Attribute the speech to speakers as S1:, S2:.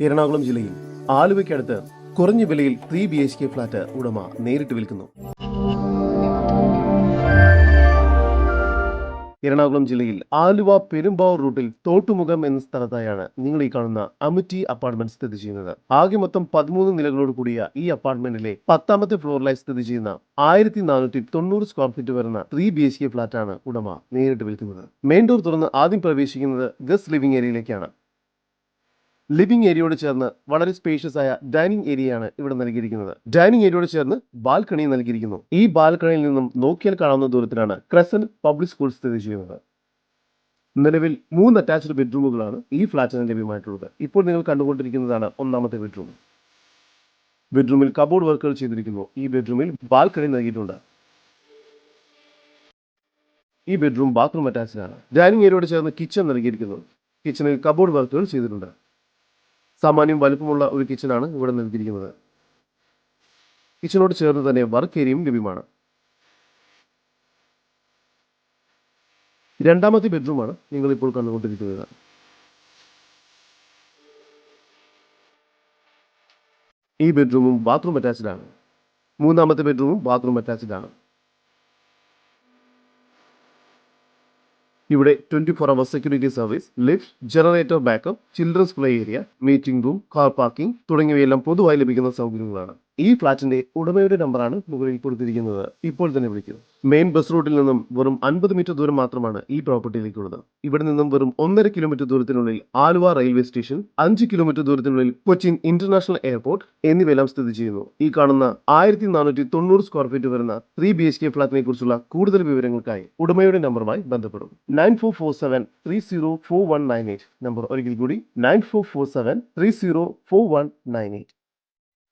S1: എറണാകുളം ജില്ലയിൽ ആലുവയ്ക്കടുത്ത് കുറഞ്ഞ വിലയിൽ three B H K flat ഉടമ നേരിട്ട് വിൽക്കുന്നു. എറണാകുളം ജില്ലയിൽ ആലുവ പെരുമ്പാവൂർ റൂട്ടിൽ തോട്ടുമുഖം എന്ന സ്ഥലത്തായാണ് നിങ്ങൾ ഈ കാണുന്ന അമിറ്റി അപ്പാർട്ട്മെന്റ് സ്ഥിതി ചെയ്യുന്നത്. ആകെ മൊത്തം പതിമൂന്ന് നിലകളോട് കൂടിയ ഈ അപ്പാർട്ട്മെന്റിലെ പത്താമത്തെ ഫ്ലോറിലായി സ്ഥിതി ചെയ്യുന്ന ആയിരത്തി നാനൂറ്റി തൊണ്ണൂറ് സ്ക്വയർ ഫീറ്റ് വരുന്ന ത്രീ ബി എച്ച് കെ ഫ്ളാറ്റാണ് ഉടമ നേരിട്ട് വിൽക്കുന്നത്. മെയിൻ ഡോർ തുറന്ന് ആദ്യം പ്രവേശിക്കുന്നത് ഗസ്റ്റ് ലിവിംഗ് ഏരിയയിലേക്കാണ് ലിവിംഗ് ഏരിയയോട് ചേർന്ന് വളരെ സ്പേഷ്യസ് ആയ ഡൈനിങ് ഏരിയയാണ് ഇവിടെ നൽകിയിരിക്കുന്നത്. ഡൈനിങ് ഏരിയയോട് ചേർന്ന് ബാൽക്കണി നൽകിയിരിക്കുന്നു. ഈ ബാൽക്കണിയിൽ നിന്നും നോക്കിയാൽ കാണാവുന്ന ദൂരത്തിലാണ് ക്രസന്റ് പബ്ലിക് സ്കൂൾ സ്ഥിതി ചെയ്യുന്നത്. നിലവിൽ മൂന്ന് അറ്റാച്ച്ഡ് ബെഡ്റൂമുകളാണ് ഈ ഫ്ലാറ്റിന് ലഭ്യമായിട്ടുള്ളത്. ഇപ്പോൾ നിങ്ങൾ കണ്ടുകൊണ്ടിരിക്കുന്നതാണ് ഒന്നാമത്തെ ബെഡ്റൂം ബെഡ്റൂമിൽ കബോർഡ് വർക്കുകൾ ചെയ്തിരിക്കുന്നു. ഈ ബെഡ്റൂമിൽ ബാൽക്കണി നൽകിയിട്ടുണ്ട്. ഈ ബെഡ്റൂം ബാത്റൂം അറ്റാച്ച്ഡ് ആണ്. ഡൈനിങ് ഏരിയയോട് ചേർന്ന് കിച്ചൺ നൽകിയിരിക്കുന്നു. കിച്ചണിൽ കബോർഡ് വർക്കുകൾ ചെയ്തിട്ടുണ്ട്. സാമാന്യം വലുപ്പമുള്ള ഒരു കിച്ചണാണ് ഇവിടെ നൽകിയിരിക്കുന്നത് കിച്ചണോട് ചേർന്ന് തന്നെ വർക്ക് ഏരിയയും ലഭ്യമാണ്. രണ്ടാമത്തെ ബെഡ്റൂമാണ് നിങ്ങൾ ഇപ്പോൾ കണ്ടുകൊണ്ടിരിക്കുന്നത്. ഈ ബെഡ്റൂമും ബാത്റൂം അറ്റാച്ച്ഡ് ആണ്. മൂന്നാമത്തെ ബെഡ്റൂമും ബാത്റൂം അറ്റാച്ച്ഡ് ആണ്. ഇവിടെ twenty four hour security service lift generator backup children's play area meeting room car parking തുടങ്ങിയവയെല്ലാം പൊതുവായി ലഭിക്കുന്ന സൗകര്യങ്ങളാണ്. ഈ ഫ്ളാറ്റിന്റെ ഉടമയുടെ നമ്പറാണ് മുകളിൽ കൊടുത്തിരിക്കുന്നത്. ഇപ്പോൾ തന്നെ വിളിക്കുന്നു. മെയിൻ ബസ് റൂട്ടിൽ നിന്നും വെറും അൻപത് മീറ്റർ ദൂരം മാത്രമാണ് ഈ പ്രോപ്പർട്ടിയിലേക്കുള്ളത്. ഇവിടെ നിന്നും വെറും ഒന്നര കിലോമീറ്റർ ദൂരത്തിനുള്ളിൽ ആലുവ റെയിൽവേ സ്റ്റേഷൻ അഞ്ച് കിലോമീറ്റർ ദൂരത്തിനുള്ളിൽ കൊച്ചിൻ ഇന്റർനാഷണൽ എയർപോർട്ട് എന്നിവയെല്ലാം സ്ഥിതി ചെയ്യുന്നു. ഈ കാണുന്ന ആയിരത്തി നാനൂറ്റി തൊണ്ണൂറ് സ്ക്വയർ ഫീറ്റ് വരുന്ന ത്രീ ബി എച്ച് കെ ഫ്ളാറ്റിനെ കുറിച്ചുള്ള കൂടുതൽ വിവരങ്ങൾക്കായി ഉടമയുടെ നമ്പറുമായി ബന്ധപ്പെടും. Nine four four seven three zero four one nine eight. Number ഒരിക്കൽ കൂടി nine four four seven three zero four one nine eight.